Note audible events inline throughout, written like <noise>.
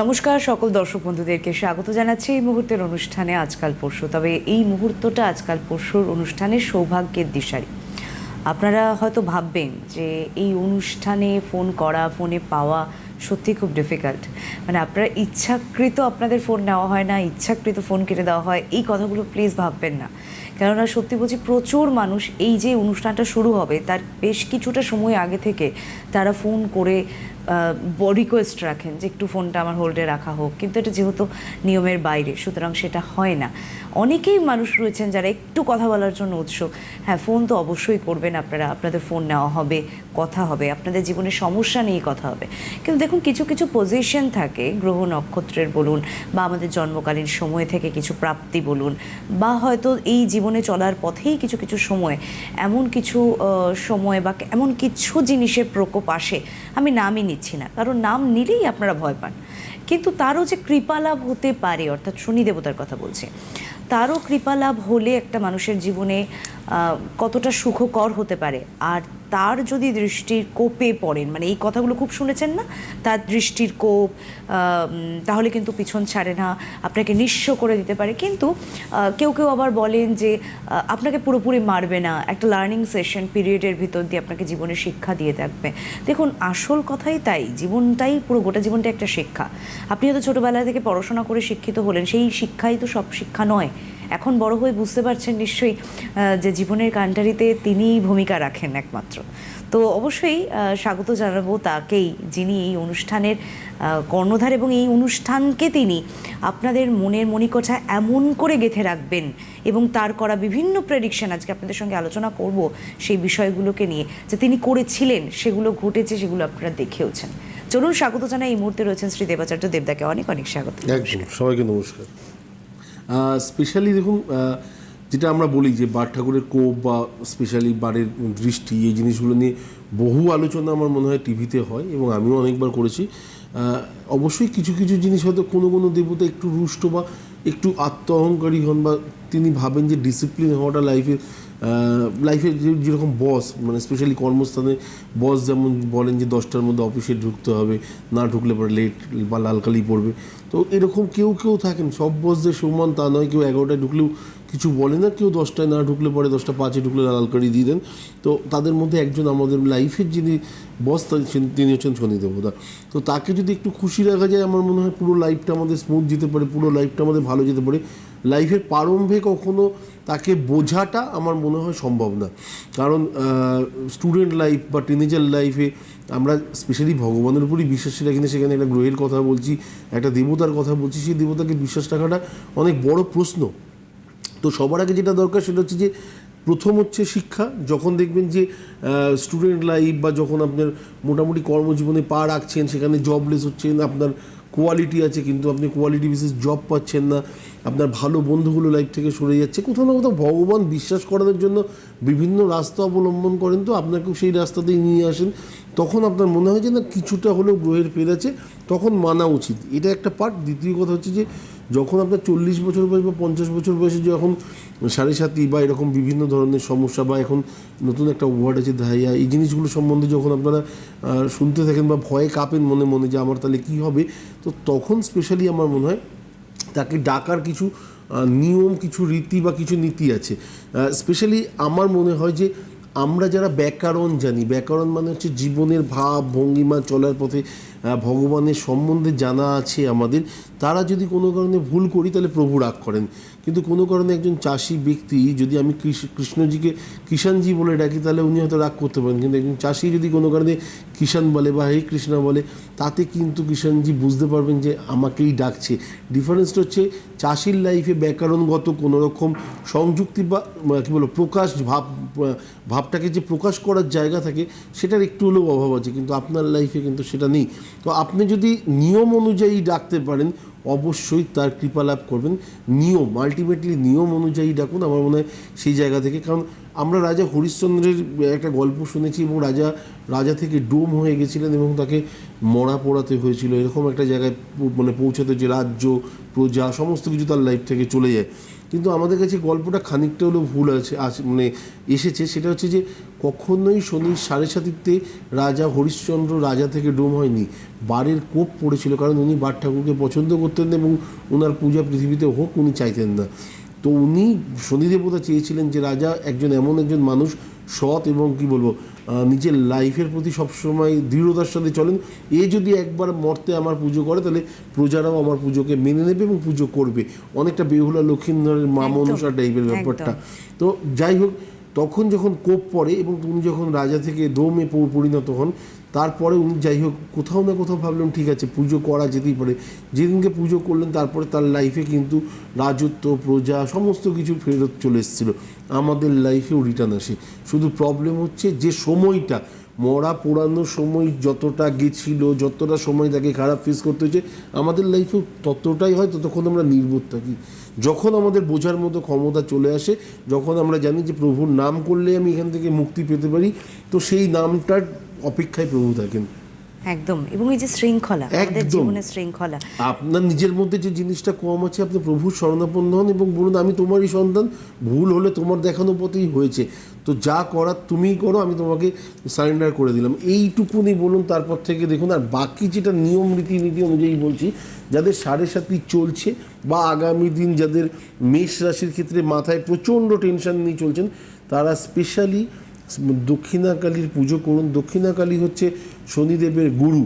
নমস্কার, সকল দর্শক বন্ধুদেরকে স্বাগত জানাচ্ছি এই মুহূর্তের অনুষ্ঠানে আজকাল পরশু, তবে এই মুহূর্তটা আজকাল পরশুর অনুষ্ঠানে সৌভাগ্যের দিশারি। আপনারা হয়তো ভাববেন যে এই অনুষ্ঠানে ফোন করা, ফোনে পাওয়া সত্যি খুব ডিফিকাল্ট মানে আপনারা ইচ্ছাকৃত আপনাদের ফোন নেওয়া হয় না, ইচ্ছাকৃত ফোন কেটে দেওয়া হয়, এই কথাগুলো প্লিজ ভাববেন না। কেননা সত্যি বলছি, প্রচুর মানুষ এই যে অনুষ্ঠানটা শুরু হবে, তার বেশ কিছুটা সময় আগে থেকে তারা ফোন করে রিকোয়েস্ট রাখেন যে একটু ফোনটা আমার হোল্ডে রাখা হোক। কিন্তু এটা যেহেতু নিয়মের বাইরে, সুতরাং সেটা হয় না। অনেকেই মানুষ রয়েছেন যারা একটু কথা বলার জন্য উৎসুক। হ্যাঁ ফোন তো অবশ্যই করবেন আপনারা, আপনাদের ফোন নেওয়া হবে, কথা হবে, আপনাদের জীবনে সমস্যা নিয়ে কথা হবে। কিন্তু দেখুন, কিছু কিছু পজিশন থাকে, গ্রহ নক্ষত্রের বলুন, বা আমাদের জন্মকালীন সময় থেকে কিছু প্রাপ্তি বলুন, বা হয়তো এই জীবনে চলার পথেই কিছু কিছু সময়, এমন কিছু সময় বা এমন কিছু জিনিসের প্রকোপ আসে, আমি নামই নিচ্ছি না। কারণ নাম নিলেই আপনারা ভয় পান। কিন্তু তারও যে কৃপালাভ হতে পারে, অর্থাৎ শনি দেবতার কথা বলছে, তারও কৃপালাভ হলে একটা মানুষের জীবনে কতটা সুখকর হতে পারে। আর তার যদি দৃষ্টির কোপে পড়েন মানে এই কথাগুলো খুব শুনেছেন না? তার দৃষ্টির কোপ তাহলে কিন্তু পিছন ছাড়ে না, আপনাকে নিঃস্ব করে দিতে পারে। কিন্তু কেউ কেউ আবার বলেন যে আপনাকে পুরোপুরি মারবে না। একটা লার্নিং সেশন পিরিয়ডের ভিতর দিয়ে আপনাকে জীবনে শিক্ষা দিয়ে থাকবে। দেখুন, আসল কথাই তাই, জীবনটাই পুরো, গোটা জীবনটা একটা শিক্ষা। আপনি হয়তো ছোটোবেলা থেকে পড়াশোনা করে শিক্ষিত হলেন, সেই শিক্ষাই তো সব শিক্ষা নয়। এখন বড় হয়ে বুঝতে পারছেন নিশ্চয়ই যে জীবনের কান্টারিতে তিনিই ভূমিকা রাখেন একমাত্র। তো অবশ্যই স্বাগত জানাব তাকেই, যিনি এই অনুষ্ঠানের কর্ণধার এবং এই অনুষ্ঠানকে তিনি আপনাদের মনের মণিকোঠা এমন করে গেঁথে রাখবেন এবং তার করা বিভিন্ন প্রেডিকশন আজকে আপনাদের সঙ্গে আলোচনা করব সেই বিষয়গুলোকে নিয়ে, যে তিনি করেছিলেন, সেগুলো ঘটেছে, সেগুলো আপনারা দেখেওছেন চলুন স্বাগত জানাই, এই মুহূর্তে রয়েছেন শ্রী দেবাচার্য দেবদাকে অনেক অনেক স্বাগত। সবাইকে নমস্কার। স্পেশালি দেখুন যেটা আমরা বলি যে বার ঠাকুরের কোপ বা স্পেশালি বারের দৃষ্টি, এই জিনিসগুলো নিয়ে বহু আলোচনা আমার মনে হয় টিভিতে হয় এবং আমিও অনেকবার করেছি। অবশ্যই কিছু কিছু জিনিস হয়তো কোনো কোনো দেবতা একটু রুষ্ট বা একটু আত্ম অহংকারী হন বা তিনি ভাবেন যে ডিসিপ্লিন হওয়াটা লাইফের লাইফের যেরকম বস মানে স্পেশালি কর্মস্থানে বস যেমন বলেন যে দশটার মধ্যে অফিসে ঢুকতে হবে, না ঢুকলে পরে লেট বা লালকালি পড়বে। তো এরকম কেউ কেউ থাকেন, সব বসদের সমান তা নয়, কেউ এগারোটায় ঢুকলেও কিছু বলে না, কেউ দশটায় না ঢুকলে পরে দশটা পাঁচে ঢুকলে লালকালি দিয়ে দেন। তো তাদের মধ্যে একজন আমাদের লাইফের যিনি বস তিনি হচ্ছেন শনি দেবতা। তো তাকে যদি একটু খুশি রাখা যায়, আমার মনে হয় পুরো লাইফটা আমাদের স্মুথ যেতে পারে, পুরো লাইফটা আমাদের ভালো যেতে পারে। লাইফের প্রারম্ভে কখনো তাকে বোঝাটা আমার মনে হয় সম্ভব না। কারণ স্টুডেন্ট লাইফ বা টিনেজার লাইফে আমরা স্পেশালি ভগবানের উপরই বিশ্বাসী রাখি না, সেখানে একটা গ্রহের কথা বলছি, একটা দেবতার কথা বলছি, সেই দেবতাকে বিশ্বাস রাখাটা অনেক বড় প্রশ্ন। তো সবার আগে যেটা দরকার সেটা হচ্ছে যে, প্রথম হচ্ছে শিক্ষা। যখন দেখবেন যে স্টুডেন্ট লাইফ বা যখন আপনার মোটামুটি কর্মজীবনে পা রাখছেন, সেখানে জবলেস হচ্ছেন, আপনার কোয়ালিটি আছে, কিন্তু আপনি কোয়ালিটি বিশেষ জব পাচ্ছেন না, আপনার ভালো বন্ধুগুলো লাইফ থেকে সরে যাচ্ছে, কোথাও না কোথাও ভগবান বিশ্বাস করানোর জন্য বিভিন্ন রাস্তা অবলম্বন করেন তো আপনাকেও সেই রাস্তাতেই নিয়ে আসেন, তখন আপনার মনে হয় যে না কিছুটা হলেও গ্রহের ফের আছে, তখন মানা উচিত। এটা একটা পার্ট দ্বিতীয় কথা হচ্ছে যে যখন আপনার চল্লিশ বছর বয়স বা পঞ্চাশ বছর বয়সে যখন সাড়ে সাতি বা এরকম বিভিন্ন ধরনের সমস্যা বা এখন নতুন একটা ওয়ার্ড আছে ধাইয়া, এই জিনিসগুলো সম্বন্ধে যখন আপনারা শুনতে থাকেন বা ভয়ে কাঁপেন মনে মনে যে আমার তাহলে কী হবে, তো তখন স্পেশালি আমার মনে হয় তাকে ডাকার কিছু নিয়ম, কিছু রীতি বা কিছু নীতি আছে। স্পেশালি আমার মনে হয় যে আমরা যারা ব্যাকরণ জানি, ব্যাকরণ মানে হচ্ছে জীবনের ভাব, ভঙ্গিমা চলার পথে ভগবানের সম্বন্ধে জানা আছে আমাদের, তারা যদি কোনো কারণে ভুল করি তাহলে প্রভু রাগ করেন। কিন্তু কোনো কারণে একজন চাষি ব্যক্তি যদি আমি কৃষ্ণজিকে কিষানজি বলে ডাকি, তাহলে উনি হয়তো রাগ করতে পারেন। কিন্তু একজন চাষি যদি কোনো কারণে কিষান বলে বা হে কৃষ্ণা বলে, তাতে কিন্তু কিষানজি বুঝতে পারবেন যে আমাকেই ডাকছে। ডিফারেন্সটা হচ্ছে চাষির লাইফে ব্যাকরণগত কোনো রকম সংযুক্তি বা কী বলো প্রকাশ ভাব, ভাবটাকে যে প্রকাশ করার জায়গা থাকে, সেটার একটু হলেও অভাব আছে। কিন্তু আপনার লাইফে কিন্তু সেটা নেই। তো আপনি যদি নিয়ম অনুযায়ী ডাকতে পারেন অবশ্যই তার কৃপা লাভ করবেন। নিয়ম আলটিমেটলি নিয়ম অনুযায়ী ডাকুন, আমার মনে হয় সেই জায়গা থেকে। কারণ আমরা রাজা হরিশ্চন্দ্রের একটা গল্প শুনেছি এবং রাজা রাজা থেকে ডোম হয়ে গেছিলেন এবং তাকে মরা পোড়াতে হয়েছিল। এরকম একটা জায়গায় মানে পৌঁছাতে যে রাজ্য, প্রজা, সমস্ত কিছু তার লাইফ থেকে চলে যায়। কিন্তু আমাদের কাছে গল্পটা খানিকটা হলেও ভুল আছে মানে এসেছে। সেটা হচ্ছে যে, কখনোই শনির সাড়ে সাতিতে রাজা হরিশ্চন্দ্র রাজা থেকে ডোম হয়নি। বারের কোপ পড়েছিল, কারণ উনি বার ঠাকুরকে পছন্দ করতেন এবং ওনার পূজা পৃথিবীতে হোক, উনি চাইতেন না। তো উনি শনিদেবতা চেয়েছিলেন যে, রাজা একজন এমন একজন মানুষ, সৎ এবং কি বলব নিজের লাইফের প্রতি সবসময় দৃঢ়তার সাথে চলেন। এ যদি একবার মর্তে আমার পুজো করে তাহলে প্রজারাও আমার পুজোকে মেনে নেবে এবং পুজো করবে। অনেকটা বেহুলা লক্ষ্মীন্দ্রের মা অনুসার মনসা টাইপের ব্যাপারটা। তো যাই হোক তখন যখন কোপ পড়ে এবং তুমি যখন রাজা থেকে দোমে পরিণত হন তারপরে উনি যাই হোক, কোথাও না কোথাও ভাবলেন, ঠিক আছে, পুজো করা যেতেই পারে। যেদিনকে পুজো করলেন, তারপরে তার লাইফে কিন্তু রাজত্ব, প্রজা, সমস্ত কিছু ফেরত চলে এসেছিল। আমাদের লাইফেও রিটার্ন আসে। শুধু প্রবলেম হচ্ছে যে সময়টা, মরা পোড়ানো সময় যতটা গেছিল, যতটা সময় তাকে খারাপ ফেস করতে হয়েছে, আমাদের লাইফেও ততটাই হয় ততক্ষণ আমরা নির্বোধ থাকি। যখন আমাদের বোঝার মতো ক্ষমতা চলে আসে, যখন আমরা জানি যে প্রভুর নাম করলে আমি এখান থেকে মুক্তি পেতে পারি, তো সেই নামটার অপেক্ষায় প্রভু থাকেন। একদম এবং এই যে শৃঙ্খলা আমাদের। জীবনের শৃঙ্খলা। আপনার নিজের মধ্যে যে জিনিসটা কম আছে আপনি প্রভুর শরণাপন্ন হন এবং বলুন আমি তোমারই সন্তান ভুল হলে তোমার দেখানো পথেই হয়েছে। তো যা করার তুমিই করো আমি তোমাকে সারেন্ডার করে দিলাম। এইটুকুনি বলুন তারপর থেকে দেখুন আর বাকি যেটা নিয়ম রীতিনীতি অনুযায়ী বলছি যাদের সাড়ে সাতই চলছে বা আগামী দিন যাদের মেষ রাশির ক্ষেত্রে মাথায় প্রচণ্ড টেনশন নিয়ে চলছেন তারা স্পেশালি দক্ষিণাকালীর পুজো করুন। দক্ষিণাকালী হচ্ছে শনিদেবের গুরু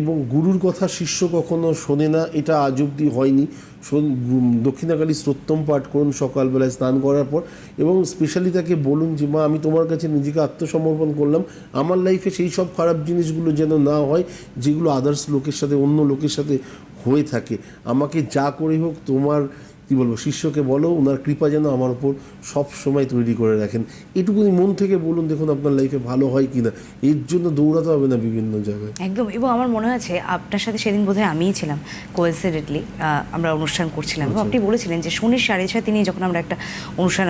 এবং গুরুর কথা শিষ্য কখনো শোনে না, এটা আজ অব্দি হয়নি। দক্ষিণাকালী স্তোত্তম পাঠ করুন সকালবেলায় স্নান করার পর এবং স্পেশালি তাকে বলুন যে, মা, আমি তোমার কাছে নিজেকে আত্মসমর্পণ করলাম। আমার লাইফে সেই সব খারাপ জিনিসগুলো যেন না হয়, যেগুলো আদার্স লোকের সাথে, অন্য লোকের সাথে হয়ে থাকে। আমাকে যা করে হোক, তোমার কি বলব শিষ্যকে বলো ওনার কৃপা যেন আমার উপর সব সময় তৈরি করে রাখেন। এটুকুনি মন থেকে বলুন দেখুন আপনার লাইফে ভালো হয় কিনা। এর জন্য দৌড়াতে হবে না বিভিন্ন জায়গায়। একদম এবং আমার মনে আছে আপনার সাথে সেদিন বোধহয় আমিই ছিলাম কোয়েসিডেন্টলি আমরা অনুষ্ঠান করছিলাম। এবং আপনি বলেছিলেন যে শনির সাড়ে সাথে নিয়ে যখন আমরা একটা অনুষ্ঠান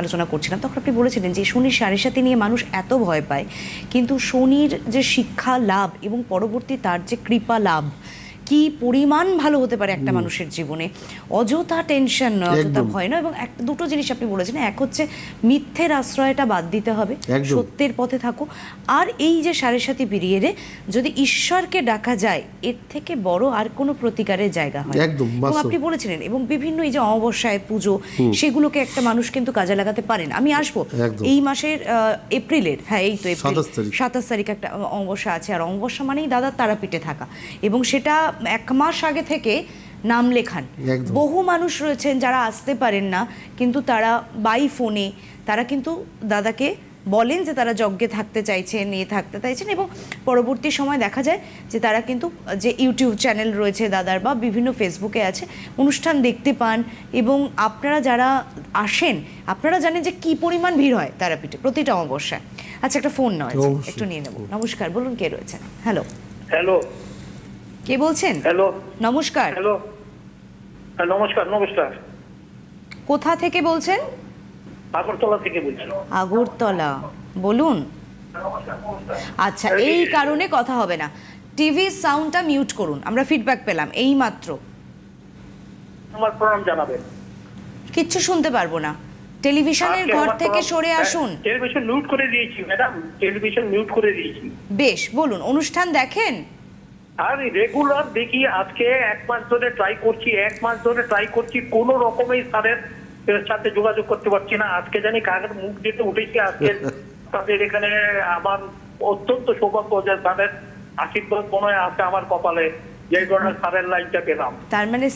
আলোচনা করছিলাম তখন আপনি বলেছিলেন যে শনির সাড়ে সাথে নিয়ে মানুষ এত ভয় পায়। কিন্তু শনির যে শিক্ষা লাভ এবং পরবর্তী তার যে কৃপা লাভ কি পরিমাণ ভালো হতে পারে একটা মানুষের জীবনে? অযথা টেনশন নয় অযথা ভয় নয় এবং একটা দুটো জিনিস আপনি বলেছেন। এক হচ্ছে মিথ্যের আশ্রয়টা বাদ দিতে হবে সত্যের পথে থাকো। আর এই যে সাড়ে সাথী পিরিয়ডে যদি ঈশ্বরকে ডাকা যায় এর থেকে বড় আর কোনো প্রতিকারের জায়গা হয়। একদম, আপনি বলেছিলেন এবং বিভিন্ন এই যে অমাবস্যায় পুজো সেগুলোকে একটা মানুষ কিন্তু কাজে লাগাতে পারেন আমি আসব। এই মাসের এপ্রিলের হ্যাঁ এই তো এপ্রিল। সাতাশ তারিখ। একটা অমাবস্যা আছে। আর অমাবস্যা মানেই দাদার তারাপীঠে থাকা। এবং সেটা এক মাস আগে থেকে নাম লেখান। বহু মানুষ রয়েছেন যারা আসতে পারেন না কিন্তু তারা বাই ফোনে তারা কিন্তু দাদাকে বলেন যে তারা যজ্ঞে থাকতে চাইছেন নিয়ে থাকতে চাইছেন এবং পরবর্তী সময় দেখা যায় যে তারা কিন্তু যে ইউটিউব চ্যানেল রয়েছে দাদার বা বিভিন্ন ফেসবুকে আছে অনুষ্ঠান দেখতে পান এবং আপনারা যারা আসেন আপনারা জানেন যে কি পরিমাণ ভিড় হয় তারাপীঠে প্রতিটা অমাবস্যায়। আচ্ছা একটা ফোন নয় একটু নিয়ে নেব। নমস্কার বলুন কে রয়েছেন? হ্যালো হ্যালো কে বলছেন? হ্যালো। নমস্কার। হ্যালো। হ্যাঁ, নমস্কার নমস্কার। কোথা থেকে বলছেন? আগরতলা থেকে বলছি। আগরতলা। বলুন। আচ্ছা এই কারণে কথা হবে না। টিভি সাউন্ডটা মিউট করুন আমরা ফিডব্যাক পেলাম এই মাত্র। আমার প্রণাম জানাবেন। কিচ্ছু শুনতে পারব না। টেলিভিশনের ঘর থেকে সরে হ্যাঁ, আসুন। টেলিভিশন মিউট করে দিয়েছি ম্যাডাম টেলিভিশন মিউট করে দিয়েছি। বেশ বলুন অনুষ্ঠান দেখেন? আর রেগুলার দেখি আজকে এক মাস ধরে ট্রাই করছি এক মাস ধরে ট্রাই করছি কোন রকমের স্যারের সাথে যোগাযোগ করতে পারছি না। আজকে জানি কাকের মুখ দিতে উঠেছি আজকে <laughs> তাদের এখানে আমার অত্যন্ত সৌভাগ্য যে স্যারের আশীর্বাদ মনে হয় আছে আমার কপালে। যে স্যারের লাইনটা পেলাম। তার মানে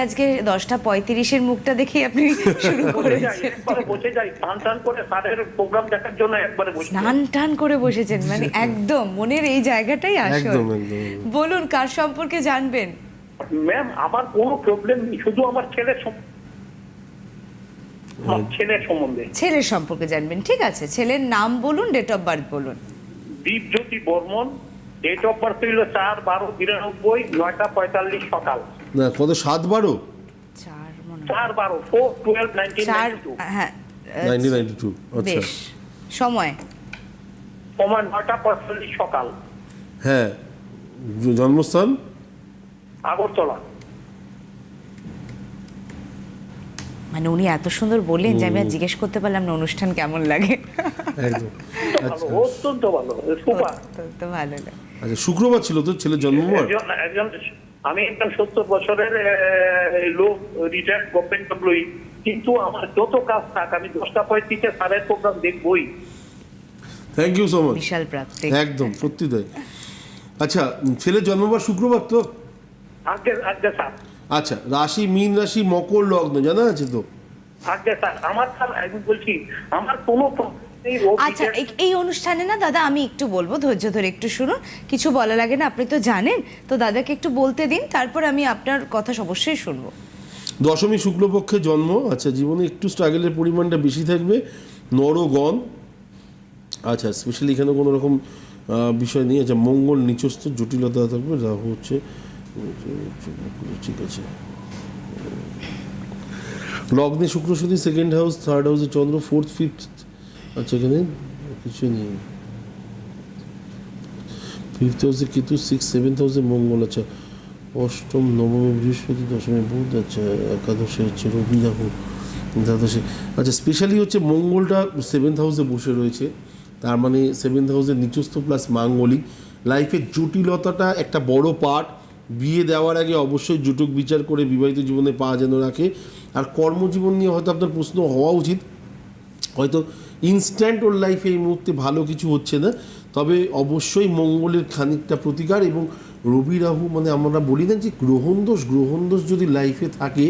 আজকে দশটা পঁয়ত্রিশের মুখটা দেখে আপনি শুরু বসে করেছেন। বসে যাই স্নান টান করে স্যারের প্রোগ্রাম দেখার জন্য একবারে বসে। স্নান টান করে বসেছেন মানে একদম মনের এই জায়গাটাই আসল। একদম, একদম, একদম। বলুন কার সম্পর্কে জানবেন? ম্যাম আমার কোনো প্রবলেম নেই শুধু আমার ছেলের আমার ছেলের সম্বন্ধে। ছেলের সম্পর্কে জানবেন ঠিক আছে। ছেলের নাম বলুন ডেট অফ বার্থ বলুন। Dipjyoti Barman date of birth ছিল চার বারো বিরানব্বই নয়টা পঁয়তাল্লিশ সকাল। না কত? সাত বারো? চার মনে হয়। বারো ফোর টুয়েলভ নাইনটিন হ্যাঁ আচ্ছা। বেশ সময়। সময় নয়টা পঁয়তাল্লিশ সকাল। হ্যাঁ জন্মস্থান? আগরতলা। মানে উনি এত সুন্দর বললেন যে আমি আর জিজ্ঞেস করতে পারলাম না অনুষ্ঠান কেমন লাগে। একদম। ভালো অত্যন্ত ভালো সুপার। তো তো ভালো লাগে। আচ্ছা শুক্রবার ছিল তো ছেলের জন্মবার একজন আমি একজন সত্তর বছরের লোক রিটায়ার্ড গভর্নমেন্ট এমপ্লয়ি কিন্তু আমার যত কাজ থাক আমি দশটা পঁয়ত্রিশে সারের প্রোগ্রাম দেখবই। থ্যাংক ইউ সো মাচ বিশাল প্রাপ্তি। একদম সত্যি তাই। আচ্ছা ছেলের জন্মবার শুক্রবার তো? আগে আগে স্যার। আচ্ছা রাশি মীন রাশি মকর লগ্ন জানা আছে তো? আগে স্যার আমার স্যার আমি বলছি আমার কোনো আচ্ছা এই- অনুষ্ঠানে না দাদা আমি একটু বলব ধৈর্য ধরে একটু শুনুন। কিছু বলা লাগে না আপনি তো জানেন তো দাদাকে একটু বলতে দিন তারপর আমি আপনার কথা অবশ্যই শুনব। দশমী শুক্লপক্ষে জন্ম আচ্ছা জীবনে একটু স্ট্রাগলের পরিমাণটা বেশি থাকবে নরগণ আচ্ছা স্পেশালি এখানে কোনো রকম বিষয় নেই আচ্ছা মঙ্গল নিচস্থ জটিলতা থাকবে রাহু হচ্ছে ঠিক আছে। লগ্নে শুক্র শনি সেকেন্ড হাউস থার্ড হাউসে চন্দ্র ফোর্থ ফিফথ আচ্ছা এখানে কিছু নেই। ফিফথ হাউসে কেতু সিক্স সেভেন্থ হাউসে মঙ্গল আচ্ছা অষ্টম, নবমে, বৃহস্পতি, দশমে বুধ আচ্ছা একাদশে হচ্ছে রবি আচ্ছা স্পেশালি হচ্ছে মঙ্গলটা সেভেন্থ হাউসে বসে রয়েছে। তার মানে সেভেন্থ হাউসের নিচস্থ প্লাস মাঙ্গলিক। লাইফের জটিলতাটা একটা বড় পার্ট বিয়ে দেওয়ার আগে অবশ্যই জুটুক বিচার করে বিবাহিত জীবনে পা যেন রাখে। আর কর্মজীবন নিয়ে হয়তো আপনার প্রশ্ন হওয়া উচিত। হয়তো ইনস্ট্যান্ট ওর লাইফে এই মুহূর্তে ভালো কিছু হচ্ছে না। তবে অবশ্যই মঙ্গলের খানিকটা প্রতিকার এবং রবি রাহু মানে আমরা বলি না যে গ্রহণ দোষ গ্রহণ দোষ যদি লাইফে থাকে,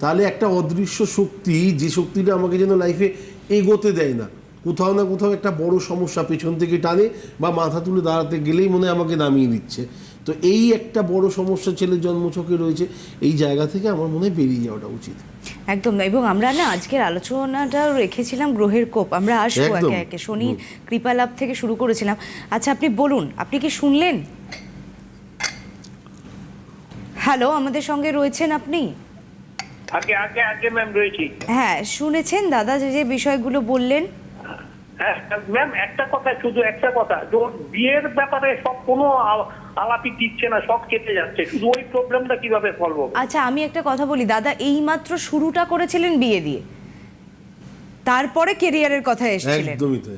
তাহলে একটা অদৃশ্য শক্তি, যে শক্তিটা আমাকে যেন লাইফে এগোতে দেয় না। কোথাও না কোথাও একটা বড় সমস্যা পেছন থেকে টানে বা মাথা তুলে দাঁড়াতে গেলেই মনে আমাকে নামিয়ে দিচ্ছে তো এই একটা বড় সমস্যা ছেলের জন্মছকে রয়েছে, এই জায়গা থেকে আমার মনে হয় বেরিয়ে যাওয়াটা উচিত। একদম না এবং আমরা না আজকের আলোচনাটাও রেখেছিলাম গ্রহের কোপ। আমরা আসব। একে একে শনির কৃপালাভ থেকে শুরু করেছিলাম। আচ্ছা আপনি বলুন আপনি কি শুনলেন? হ্যালো আমাদের সঙ্গে রয়েছেন আপনি? আগে আগে আগে ম্যাম রয়েছি। হ্যাঁ শুনেছেন দাদা যে যে বিষয়গুলো বললেন? হ্যাঁ ম্যাম একটা কথা শুধু একটা কথা। বিয়ের ব্যাপারে সব কোনো আ- আলাপই দিচ্ছে না সব কেটে যাচ্ছে। শুধু ওই প্রবলেমটা কীভাবে সলভ হবে? আচ্ছা আমি একটা কথা বলি। দাদা এইমাত্র শুরুটা করেছিলেন বিয়ে দিয়ে। তারপরে কেরিয়ারের কথা এসেছিলেন। একদমই তাই।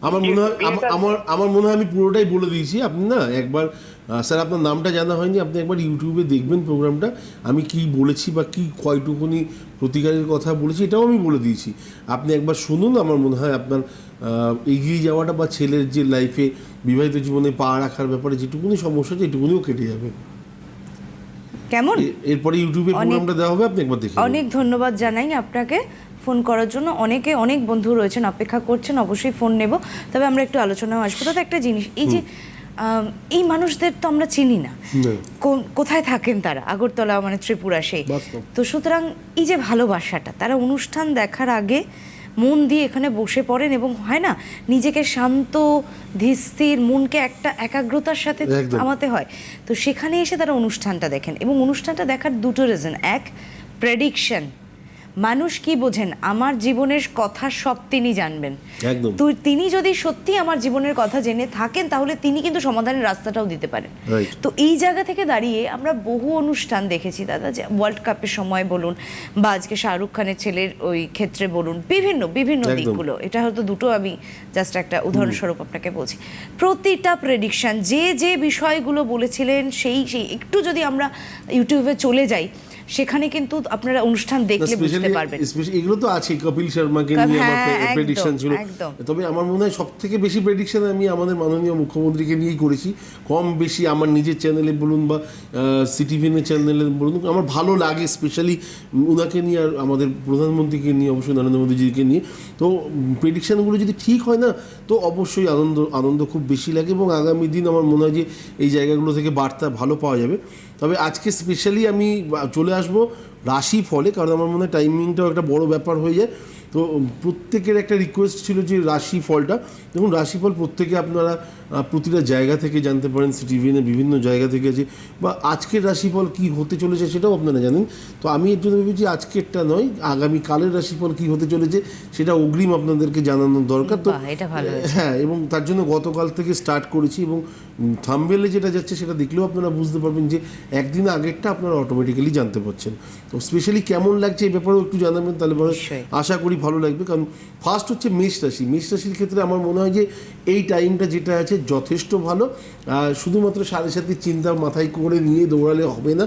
আমার মনে হয় আমার আমার মনে হয় আমি পুরোটাই বলে দিয়েছি। আপনি না একবার স্যার আপনার নামটা জানা হয়নি আপনি একবার ইউটিউবে দেখবেন প্রোগ্রামটা। আমি কি বলেছি বা কি কয়টুকুনি প্রতিকারের কথা বলেছি এটাও আমি বলে দিয়েছি। আপনি একবার শুনুন আমার মনে হয় আপনার এগিয়ে যাওয়াটা বা ছেলের যে লাইফে বিবাহিত জীবনে পা রাখার ব্যাপারে যেটুকুনি সমস্যা আছে এটুকুনিও কেটে যাবে। কেমন? এরপরে ইউটিউবে প্রোগ্রামটা দেওয়া হবে আপনি একবার দেখে নেবেন। অনেক ধন্যবাদ জানাই আপনাকে ফোন করার জন্য। অনেকে অনেক বন্ধু রয়েছেন অপেক্ষা করছেন অবশ্যই ফোন নেব। তবে আমরা একটু আলোচনাও আসব। তো একটা জিনিস এই যে এই মানুষদের তো আমরা চিনি না। কোথায় থাকেন তারা? আগরতলা মানে ত্রিপুরা সেই। তো সুতরাং এই যে ভালোবাসাটা তারা অনুষ্ঠান দেখার আগে মন দিয়ে এখানে বসে পড়েন এবং হয় না নিজেকে শান্ত ধীস্থির মনকে একটা একাগ্রতার সাথে থামাতে হয়। তো সেখানে এসে তারা অনুষ্ঠানটা দেখেন এবং অনুষ্ঠানটা দেখার দুটো রিজন এক প্রেডিকশন মানুষ কি বোঝেন? আমার জীবনের কথা সব তিনি জানবেন। তো তিনি যদি সত্যি আমার জীবনের কথা জেনে থাকেন তাহলে তিনি কিন্তু সমাধানের রাস্তাটাও দিতে পারেন। তো এই জায়গা থেকে দাঁড়িয়ে আমরা বহু অনুষ্ঠান দেখেছি দাদা। যে ওয়ার্ল্ড কাপের সময় বলুন বা আজকে শাহরুখ খানের ছেলের ওই ক্ষেত্রে বলুন বিভিন্ন বিভিন্ন দিকগুলো। এটা হয়তো দুটো আমি জাস্ট একটা উদাহরণস্বরূপ আপনাকে বলছি। প্রতিটা প্রেডিকশন যে যে বিষয়গুলো বলেছিলেন সেই সেই একটু যদি আমরা ইউটিউবে চলে যাই সেখানে কিন্তু আপনারা অনুষ্ঠান দেখলে বুঝতে পারবেন। এগুলো তো আছে কপিল শর্মাকে নিয়ে আমার প্রেডিকশন ছিল তবে আমার মনে হয় সবথেকে বেশি প্রেডিকশন আমি আমাদের মাননীয় মুখ্যমন্ত্রীকে নিয়েই করেছি। কম বেশি আমার নিজের চ্যানেলে বলুন বা সিটিভিএনের চ্যানেলে বলুন আমার ভালো লাগে স্পেশালি ওনাকে নিয়ে আর আমাদের প্রধানমন্ত্রীকে নিয়ে অবশ্যই নরেন্দ্র মোদীজিকে নিয়ে। তো প্রেডিকশানগুলো যদি ঠিক হয় না, তো অবশ্যই আনন্দ আনন্দ খুব বেশি লাগে এবং আগামী দিন আমার মনে হয় যে এই জায়গাগুলো থেকে বার্তা ভালো পাওয়া যাবে। তবে আজকে স্পেশালি আমি চলে আসব রাশি ফলে কারণ আমার মনে হয় টাইমিংটাও একটা বড় ব্যাপার হয়ে যায়। তো প্রত্যেকের একটা রিকোয়েস্ট ছিল যে রাশি ফলটা দেখুন রাশি ফল প্রত্যেকে আপনারা প্রতিটা জায়গা থেকে জানতে পারেন সিটিভিএনের বিভিন্ন জায়গা থেকে আছে বা আজকের রাশিফল কি হতে চলেছে সেটাও আপনারা জানেন। তো আমি এর জন্য ভেবেছি আজকেরটা নয় আগামী কালের রাশিফল কি হতে চলেছে সেটা অগ্রিম আপনাদেরকে জানানোর দরকার। তো। হ্যাঁ এবং তার জন্য গতকাল থেকে স্টার্ট করেছি এবং থাম্বেলে যেটা যাচ্ছে সেটা দেখলেও আপনারা বুঝতে পারবেন যে একদিন আগেরটা আপনারা অটোমেটিক্যালি জানতে পারছেন। তো স্পেশালি কেমন লাগছে এই ব্যাপারেও একটু জানাবেন তাহলে আশা করি ভালো লাগবে। কারণ ফার্স্ট হচ্ছে মেষ রাশি। মেষ রাশির ক্ষেত্রে আমার মনে হয় যে এই টাইমটা যেটা আছে যথেষ্ট ভালো। শুধুমাত্র সাথে সাথে চিন্তা মাথায় করে নিয়ে দৌড়ালে হবে না।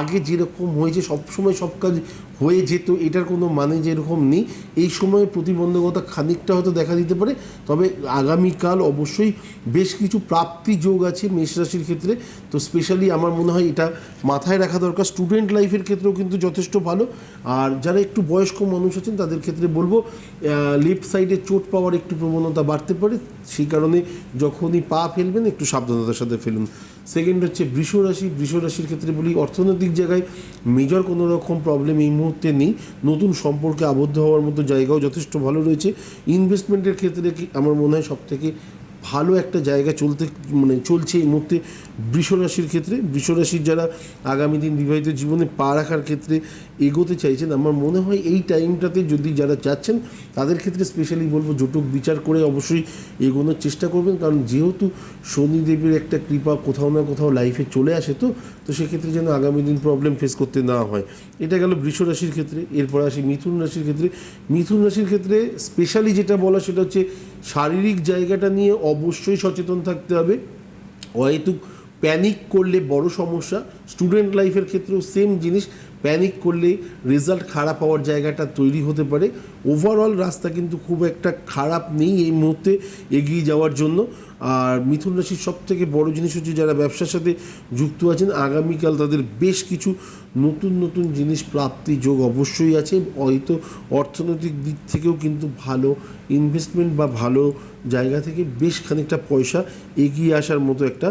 আগে যেরকম হয়েছে, সবসময় সব কাজ হয়ে যেত, এটার কোনো মানে যেরকম নেই। এই সময়ে প্রতিবন্ধকতা খানিকটা হয়তো দেখা দিতে পারে, তবে আগামীকাল অবশ্যই বেশ কিছু প্রাপ্তি যোগ আছে মেষ রাশির ক্ষেত্রে। তো স্পেশালি আমার মনে হয় এটা মাথায় রাখা দরকার। স্টুডেন্ট লাইফের ক্ষেত্রেও কিন্তু যথেষ্ট ভালো। আর যারা একটু বয়স্ক মানুষ আছেন, তাদের ক্ষেত্রে বলব লেফট সাইডে চোট পাওয়ার একটু প্রবণতা বাড়তে পারে। সেই কারণে যখনই পা ফেলবেন, একটু সাবধানতার সাথে ফেলুন। সেকেন্ড হচ্ছে বৃষ রাশি। বৃষ রাশির ক্ষেত্রে বলি, অর্থনৈতিক জায়গায় মেজর কোনো রকম প্রবলেম এই মুহূর্তে নেই। নতুন সম্পর্কে আবদ্ধ হওয়ার মতো জায়গাও যথেষ্ট ভালো রয়েছে। ইনভেস্টমেন্টের ক্ষেত্রে কি আমার মনে হয় সবথেকে ভালো একটা জায়গা চলতে মানে চলছে এই মুহূর্তে। বৃষ রাশির ক্ষেত্রে বৃষ রাশির যারা আগামী দিন বিবাহিত জীবনে পা রাখার ক্ষেত্রে এগোতে চাইছেন, আমার মনে হয় এই টাইমটাতে যদি যারা চাচ্ছেন, তাদের ক্ষেত্রে স্পেশালি বলব জটক বিচার করে অবশ্যই এগোনোর চেষ্টা করবেন। কারণ যেহেতু শনিদেবের একটা কৃপা কোথাও না কোথাও লাইফে চলে আসে তো তো সেক্ষেত্রে যেন আগামী দিন প্রবলেম ফেস করতে না হয়। এটা গেল বৃষ রাশির ক্ষেত্রে, এরপর আসি মিথুন রাশির ক্ষেত্রে। মিথুন রাশির ক্ষেত্রে স্পেশালি যেটা বলা, সেটা হচ্ছে শারীরিক জায়গাটা নিয়ে অবশ্যই সচেতন থাকতে হবে। অহেতুক প্যানিক করলে বড় সমস্যা। স্টুডেন্ট লাইফের ক্ষেত্রেও সেম জিনিস প্যানিক করলে রেজাল্ট খারাপ হওয়ার জায়গাটা তৈরি হতে পারে। ওভারঅল রাস্তা কিন্তু খুব একটা খারাপ নেই এই মুহূর্তে এগিয়ে যাওয়ার জন্য। আর মিথুন রাশির সব থেকে বড় জিনিস হচ্ছে যারা ব্যবসার সাথে যুক্ত আছেন, আগামীকাল তাদের বেশ কিছু নতুন নতুন জিনিস প্রাপ্তি যোগ অবশ্যই আছে। হয়তো অর্থনৈতিক দিক থেকেও কিন্তু ভালো ইনভেস্টমেন্ট বা ভালো জায়গা থেকে বেশ খানিকটা পয়সা এগিয়ে আসার মতো একটা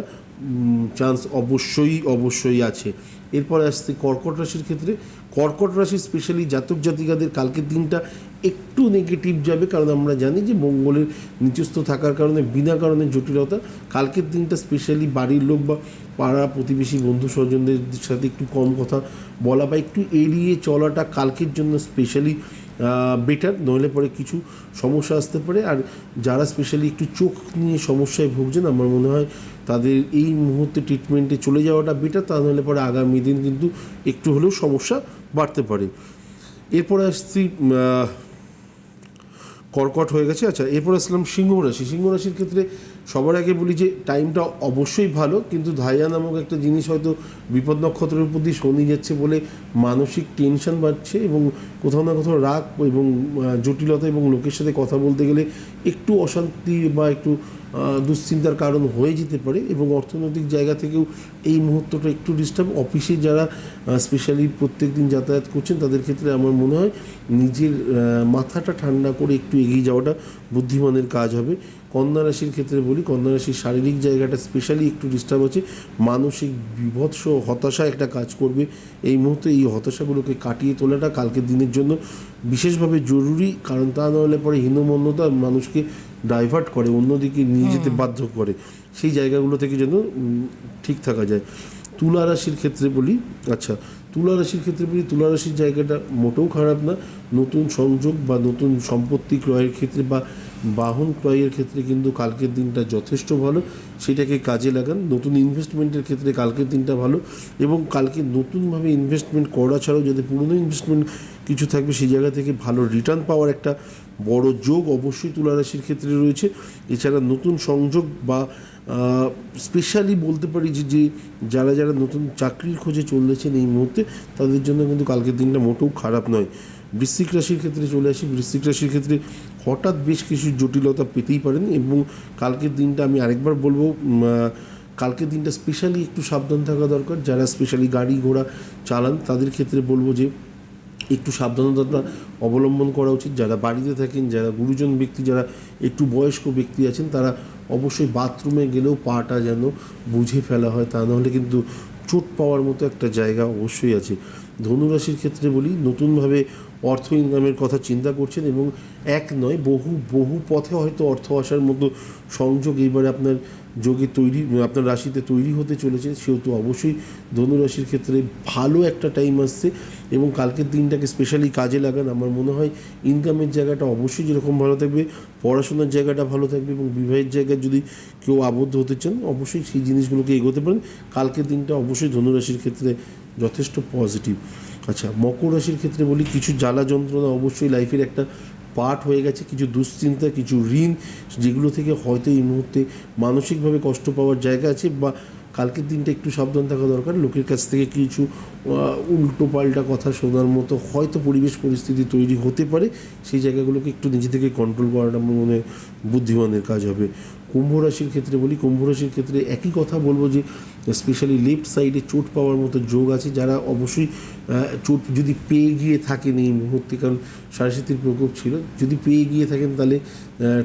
চান্স অবশ্যই অবশ্যই আছে। এরপর আসছে কর্কট রাশির ক্ষেত্রে। কর্কট রাশি স্পেশালি জাতক জাতিকাদের কালকের দিনটা একটু নেগেটিভ যাবে, কারণ আমরা জানি যে মঙ্গলের নিচস্থ থাকার কারণে, বিনা কারণে জটিলতা। কালকের দিনটা স্পেশালি বাড়ির লোক বা পাড়া প্রতিবেশী বন্ধু স্বজনদের সাথে একটু কম কথা বলা বা একটু এড়িয়ে চলাটা কালকের জন্য স্পেশালি বেটার নইলে পরে কিছু সমস্যা আসতে পারে। আর যারা স্পেশালি একটু চোখ নিয়ে সমস্যায় ভুগছেন, আমার মনে হয় তাদের এই মুহূর্তে ট্রিটমেন্টে চলে যাওয়াটা বেটার তা নাহলে পরে আগামী দিন কিন্তু একটু হলেও সমস্যা বাড়তে পারে। এরপরে আসছি কর্কট হয়ে গেছে। আচ্ছা এরপর আসলাম সিংহ রাশি। সিংহ রাশির ক্ষেত্রে সবার আগে বলি যে টাইমটা অবশ্যই ভালো, কিন্তু ধাইয়া নামক একটা জিনিস হয়তো বিপদ নক্ষত্রের দিয়ে শনি যাচ্ছে বলে মানসিক টেনশন বাড়ছে এবং কোথাও না কোথাও রাগ এবং জটিলতা এবং লোকের সাথে কথা বলতে গেলে একটু অশান্তি বা একটু দুশ্চিন্তার কারণ হয়ে যেতে পারে এবং অর্থনৈতিক জায়গা থেকেও এই মুহূর্তটা একটু ডিস্টার্ব অফিসে যারা স্পেশালি প্রত্যেক দিন যাতায়াত করছেন, তাদের ক্ষেত্রে আমার মনে হয় নিজের মাথাটা ঠান্ডা করে একটু এগিয়ে যাওয়াটা বুদ্ধিমানের কাজ হবে। কন্যা রাশির ক্ষেত্রে বলি কন্যা রাশির শারীরিক জায়গাটা স্পেশালি একটু ডিস্টার্ব আছে মানসিক বিভৎস হতাশা একটা কাজ করবে। এই মুহূর্তে এই হতাশাগুলোকে কাটিয়ে তোলাটা কালকের দিনের জন্য বিশেষভাবে জরুরি। কারণ তা নাহলে পরে হীনমন্যতা মানুষকে ডাইভার্ট করে অন্যদিকে নিয়ে যেতে বাধ্য করে। সেই জায়গাগুলো থেকে যেন ঠিক থাকা যায়। তুলা রাশির ক্ষেত্রে বলি আচ্ছা তুলা রাশির ক্ষেত্রে বলি, তুলা রাশির জায়গাটা মোটেও খারাপ না। নতুন সংযোগ বা নতুন সম্পত্তি ক্রয়ের ক্ষেত্রে বা বাহন ক্রয়ের ক্ষেত্রে কিন্তু কালকের দিনটা যথেষ্ট ভালো। সেটাকে কাজে লাগান। নতুন ইনভেস্টমেন্টের ক্ষেত্রে কালকের দিনটা ভালো। এবং কালকে নতুনভাবে ইনভেস্টমেন্ট করা ছাড়াও যদি পুরনো ইনভেস্টমেন্ট কিছু থাকবে, সেই জায়গা থেকে ভালো রিটার্ন পাওয়ার একটা বড় যোগ অবশ্যই তুলা রাশির ক্ষেত্রে রয়েছে। এছাড়া নতুন সংযোগ বা স্পেশালি বলতে পারি যে যে যারা যারা নতুন চাকরির খোঁজে চলেছেন এই মুহূর্তে, তাদের জন্য কিন্তু কালকের দিনটা মোটেও খারাপ নয়। বৃশ্চিক রাশির ক্ষেত্রে চলে আসি। বৃশ্চিক রাশির ক্ষেত্রে হঠাৎ বেশ কিছু জটিলতা পেতেই পারেন এবং কালকের দিনটা আমি আরেকবার বলব কালকের দিনটা স্পেশালি একটু সাবধান থাকা দরকার। যারা স্পেশালি গাড়ি ঘোড়া চালান, তাদের ক্ষেত্রে বলব যে, একটু সাবধানতা অবলম্বন করা উচিত। যারা বাড়িতে থাকেন, যারা গুরুজন ব্যক্তি, যারা একটু বয়স্ক ব্যক্তি আছেন, তারা অবশ্যই বাথরুমে গেলেও পাটা যেন বুঝে ফেলা হয় তা নাহলে কিন্তু চোট পাওয়ার মতো একটা জায়গা অবশ্যই আছে। ধনুরাশির ক্ষেত্রে বলি, নতুনভাবে অর্থ ইনকামের কথা চিন্তা করছেন এবং এক নয়, বহু বহু পথে হয়তো অর্থ আসার মতো সংযোগ এইবারে আপনার যোগে তৈরি, আপনার রাশিতে তৈরি হতে চলেছে সেহেতু অবশ্যই ধনুরাশির ক্ষেত্রে ভালো একটা টাইম আসছে এবং কালকের দিনটাকে স্পেশালি কাজে লাগান। আমার মনে হয় ইনকামের জায়গাটা অবশ্যই যেরকম ভালো থাকবে, পড়াশোনার জায়গাটা ভালো থাকবে এবং বিবাহের জায়গায় যদি কেউ আবদ্ধ হতে চান, অবশ্যই সেই জিনিসগুলোকে এগোতে পারেন। কালকের দিনটা অবশ্যই ধনুরাশির ক্ষেত্রে যথেষ্ট পজিটিভ আচ্ছা মকর রাশির ক্ষেত্রে বলি, কিছু জ্বালা যন্ত্রণা অবশ্যই লাইফের একটা পার্ট হয়ে গেছে, কিছু দুশ্চিন্তা, কিছু ঋণ, যেগুলো থেকে হয়তো এই মুহূর্তে মানসিকভাবে কষ্ট পাওয়ার জায়গা আছে বা কালকের দিনটা একটু সাবধান থাকা দরকার। লোকের কাছ থেকে কিছু উল্টো পাল্টা কথা শোনার মতো হয়তো পরিবেশ পরিস্থিতি তৈরি হতে পারে। সেই জায়গাগুলোকে একটু নিজে থেকে কন্ট্রোল করাটা মনে বুদ্ধিমানের কাজ হবে। কুম্ভ রাশির ক্ষেত্রে বলি কুম্ভ রাশির ক্ষেত্রে একই কথা বলব যে স্পেশালি লেফট সাইডে চোট পাওয়ার মতো যোগ আছে, যারা অবশ্যই চোট যদি পেয়ে গিয়ে থাকেন এই মুহূর্তে, কারণ সারস্বতীর প্রকোপ ছিল, যদি পেয়ে গিয়ে থাকেন তাহলে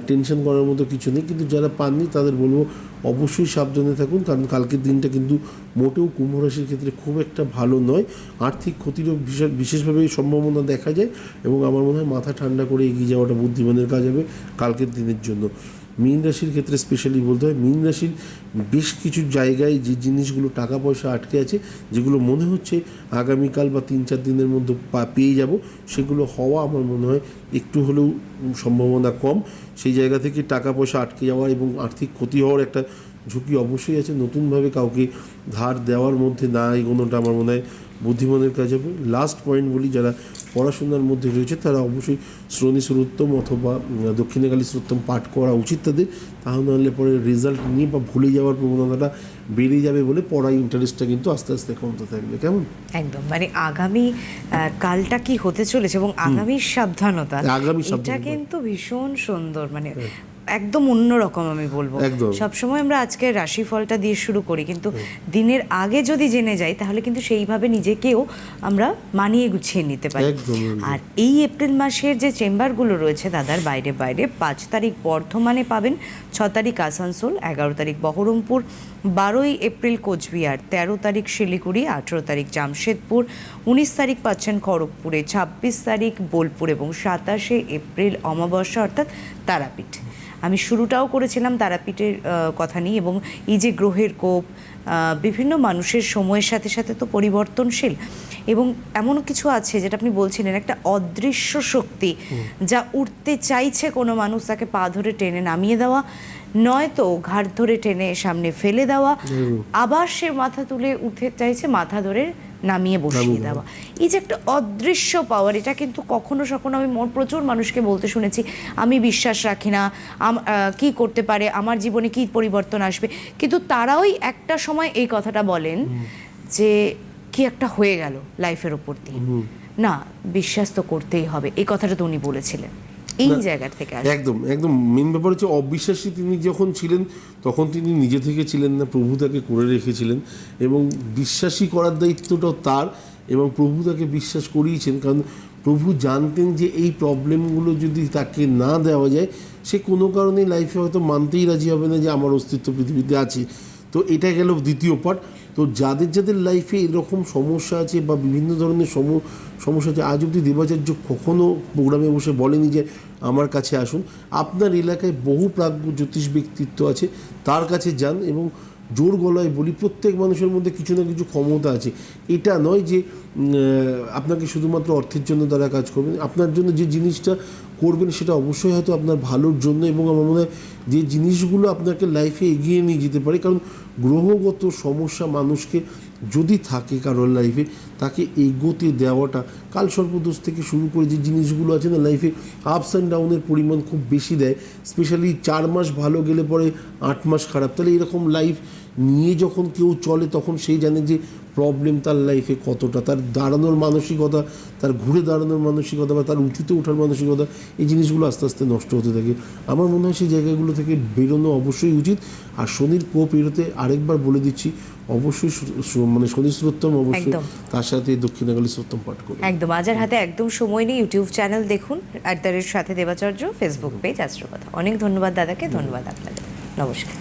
টেনশন করার মতো কিছু নেই, কিন্তু যারা পাননি তাদের বলব অবশ্যই সাবধানে থাকুন, কারণ কালকের দিনটা কিন্তু মোটেও কুম্ভ রাশির ক্ষেত্রে খুব একটা ভালো নয়। আর্থিক ক্ষতিরও বিশেষ, বিশেষভাবে সম্ভাবনা দেখা যায় এবং আমার মনে হয় মাথা ঠান্ডা করে এগিয়ে যাওয়াটা বুদ্ধিমানের কাজ হবে কালকের দিনের জন্য। মীন রাশির ক্ষেত্রে স্পেশালি বলতে হয়, মীন রাশির বেশ কিছু জায়গায় যে জিনিসগুলো টাকা পয়সা আটকে আছে, যেগুলো মনে হচ্ছে আগামীকাল বা তিন চার দিনের মধ্যে পেয়ে যাব, সেগুলো হওয়া আমার মনে হয় একটু হলেও সম্ভাবনা কম। সেই জায়গা থেকে টাকা পয়সা আটকে যাওয়া এবং আর্থিক ক্ষতি হওয়ার একটা ঝুঁকি অবশ্যই আছে। নতুনভাবে কাউকে ধার দেওয়ার মধ্যে না এগোনোটা আমার মনে হয় বুদ্ধিমানের কাজ হবে লাস্ট পয়েন্ট বলি, যারা পড়াশোনার মধ্যে রয়েছে তারা অবশ্যই শ্রোণী শ্রোত্তম অথবা দক্ষিণেকালী শ্রোত্তম পাঠ করা উচিত তাদের। তাহলে নাহলে পরে রেজাল্ট নিয়ে বা ভুলে যাওয়ার প্রবণতাটা বেড়ে যাবে বলে পড়ায় ইন্টারেস্টটা কিন্তু আস্তে আস্তে কমতে থাকবে। কেমন? একদম। মানে আগামী কালটা কি হতে চলেছে এবং আগামী সাবধানতা আগামী এটা সাবধানতা। কিন্তু ভীষণ সুন্দর। মানে একদম অন্যরকম আমি বলব। সবসময় আমরা আজকের রাশিফলটা দিয়ে শুরু করি কিন্তু দিনের আগে যদি জেনে যাই তাহলে কিন্তু সেইভাবে নিজেকেও আমরা মানিয়ে গুছিয়ে নিতে পারি। আর এই এপ্রিল মাসের যে চেম্বারগুলো রয়েছে দাদার বাইরে বাইরে পাঁচ তারিখ বর্ধমানে পাবেন ছ তারিখ আসানসোল এগারো তারিখ বহরমপুর বারোই এপ্রিল কোচবিহার তেরো তারিখ শিলিগুড়ি আঠেরো তারিখ জামশেদপুর উনিশ তারিখ পাচ্ছেন খড়গপুরে ছাব্বিশ তারিখ বোলপুর এবং সাতাশে এপ্রিল অমাবস্যা অর্থাৎ তারাপীঠ আমি শুরুটাও করেছিলাম তারাপীঠের কথা নিয়ে এবং এই যে গ্রহের কোপ বিভিন্ন মানুষের সময়ের সাথে সাথে তো পরিবর্তনশীল এবং এমন কিছু আছে যেটা আপনি বলছিলেন একটা অদৃশ্য শক্তি যা উঠতে চাইছে কোনো মানুষ তাকে পা ধরে টেনে নামিয়ে দেওয়া নয়তো ঘাড় ধরে টেনে সামনে ফেলে দেওয়া আবার সে মাথা তুলে উঠে চাইছে মাথা ধরে নামিয়ে বসিয়ে দেওয়া। এই যে একটা অদৃশ্য পাওয়ার এটা কিন্তু কখনো সখনো আমি মন- প্রচুর মানুষকে বলতে শুনেছি আমি বিশ্বাস রাখি না কি করতে পারে আমার জীবনে কি পরিবর্তন আসবে? কিন্তু তারাই একটা সময় এই কথাটা বলেন যে কি একটা হয়ে গেল লাইফের ওপর দিয়ে। না বিশ্বাস তো করতেই হবে এই কথাটা তো উনি বলেছিলেন। এই জায়গা থেকে একদম একদম। মেন ব্যাপার হচ্ছে অবিশ্বাসী তিনি যখন ছিলেন তখন তিনি নিজে থেকে ছিলেন না প্রভু তাকে করে রেখেছিলেন এবং বিশ্বাসী করার দায়িত্বটাও তার এবং প্রভু তাকে বিশ্বাস করিয়েছেন। কারণ প্রভু জানতেন যে এই প্রবলেমগুলো যদি তাকে না দেওয়া যায় সে কোনো কারণে লাইফে হয়তো মানতেই রাজি হবে না যে আমার অস্তিত্ব পৃথিবীতে আছে। তো এটা গেল দ্বিতীয় পার্ট তো যাদের যাদের লাইফে এরকম সমস্যা আছে বা বিভিন্ন ধরনের সম, সমস্যা আছে, আজ অব্দি দেবাচার্য কখনও প্রোগ্রামে বসে বলেনি যে আমার কাছে আসুন। আপনার এলাকায় বহু প্রাজ্ঞ জ্যোতিষ ব্যক্তিত্ব আছে, তার কাছে যান এবং জোর গলায় বলি, প্রত্যেক মানুষের মধ্যে কিছু না কিছু ক্ষমতা আছে। এটা নয় যে আপনাকে শুধুমাত্র অর্থের জন্য তারা কাজ করবেন। আপনার জন্য যে জিনিসটা করবেন, সেটা অবশ্যই হয়তো আপনার ভালোর জন্য এবং আমার মনে হয় যে জিনিসগুলো আপনাকে লাইফে এগিয়ে নিয়ে যেতে পারে। কারণ গ্রহগত সমস্যা মানুষকে যদি থাকে কারোর লাইফে তাকে এগোতে দেওয়াটা, কাল সর্পদোষ থেকে শুরু করে যে জিনিসগুলো আছে না লাইফে আপস অ্যান্ড ডাউনের পরিমাণ খুব বেশি দেয়। স্পেশালি চার মাস ভালো গেলে পরে আট মাস খারাপ। তাহলে এরকম লাইফ নিয়ে যখন কেউ চলে তখন সেই জানে যে প্রবলেম তার লাইফে কতটা। তার দাঁড়ানোর মানসিকতা তার ঘুরে দাঁড়ানোর মানসিকতা বা তার উঁচুতে ওঠার মানসিকতা এই জিনিসগুলো আস্তে আস্তে নষ্ট হতে থাকে। আমার মনে হয় সেই জায়গাগুলো থেকে বেরোনো অবশ্যই উচিত। আর শনির কোপ এরোতে আরেকবার বলে দিচ্ছি অবশ্যই মানে শনি শ্রোত্তম অবশ্যই তার সাথে দক্ষিণাকালী শ্রোত্তম পাঠ করুন। একদম। আজার হাতে একদম সময় নেই। ইউটিউব চ্যানেল দেখুন অ্যাট দ্য রেট সাথে দেবাচার্য ফেসবুক পেজ আশ্রকথা অনেক ধন্যবাদ দাদাকে ধন্যবাদ আপনাদের নমস্কার।